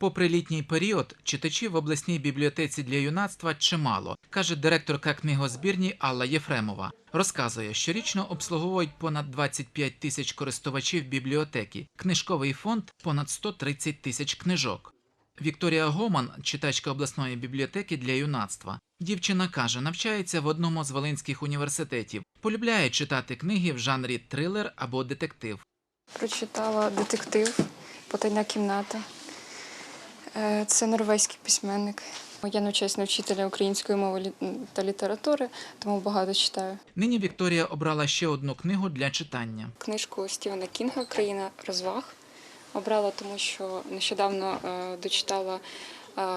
Попри літній період, читачів в обласній бібліотеці для юнацтва чимало, каже директорка книгозбірні Алла Єфремова. Розказує, щорічно обслуговують понад 25 тисяч користувачів бібліотеки, книжковий фонд понад 130 тисяч книжок. Вікторія Гоман, читачка обласної бібліотеки для юнацтва. Дівчина каже, навчається в одному з волинських університетів, полюбляє читати книги в жанрі трилер або детектив. Прочитала детектив Потайна кімната. Е, Це норвезький письменник. Я навчаюсь на вчителя української мови та літератури, тому багато читаю. Нині Вікторія обрала ще одну книгу для читання. Книжку Стівена Кінга Країна розваг. Обрала, тому що нещодавно е, дочитала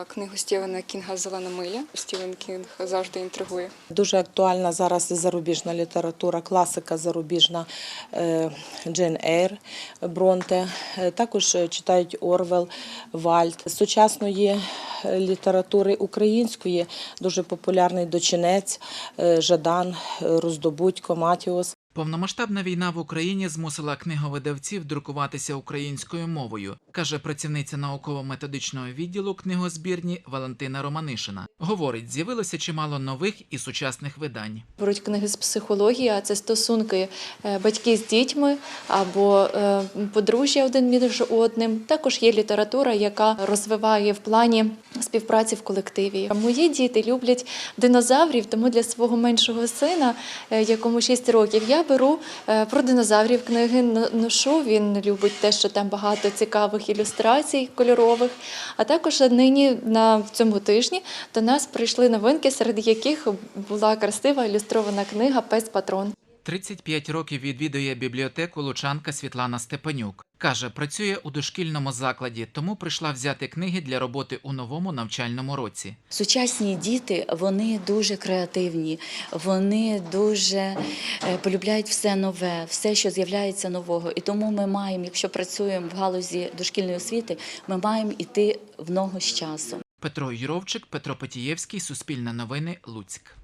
книгу Стівена Кінга Зелена миля. Стівен Кінг завжди інтригує. Дуже актуальна зараз і зарубіжна література, класика зарубіжна е, Джейн Ейр Бронте. Е, Також е, читають Орвел, Вальт. Сучасної літератури української дуже популярний Дочинець, Жадан, Роздобудько, Матіос. Повномасштабна війна в Україні змусила книговидавців друкуватися українською мовою, каже працівниця науково-методичного відділу книгозбірні Валентина Романишина. Говорить, з'явилося чимало нових і сучасних видань. Беруть книги з психології, а це стосунки е, батьків з дітьми або е, подружжя один між одним. Також є література, яка розвиває в плані співпраці в колективі. Мої діти люблять динозаврів, тому для свого меншого сина, е, якому 6 років, я беру е, про динозаврів книги ношу. Він любить те, що там багато цікавих ілюстрацій кольорових. А також нині на цьому тижні до нас прийшли новинки, серед яких була красива ілюстрована книга Пес Патрон. 35 років відвідує бібліотеку лучанка Світлана Степанюк. Каже, працює у дошкільному закладі, тому прийшла взяти книги для роботи у новому навчальному році. Сучасні діти вони дуже креативні, вони дуже е, полюбляють все нове, все, що з'являється нового. І тому ми маємо, якщо працюємо в галузі дошкільної освіти, ми маємо іти в ногу з часом. Петро Юровчик, Петро Потієвський, Суспільне новини, Луцьк.